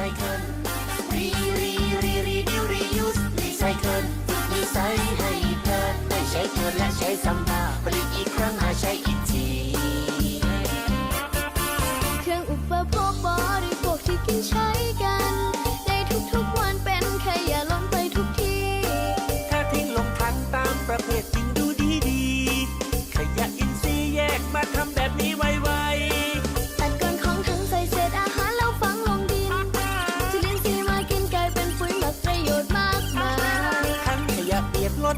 ไซเคิลรีรีรีรีดิวรียูสรีไซเคิลฝึกนิสัยให้เพลินไม่ใช้เกินและใช้ซ้ำ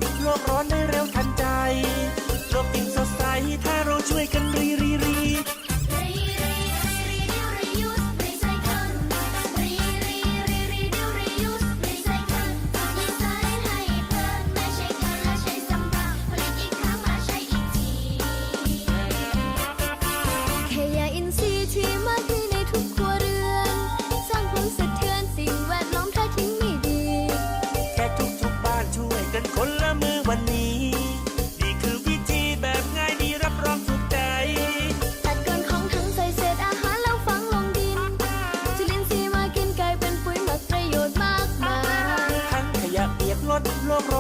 ดลวกร้อนใน слово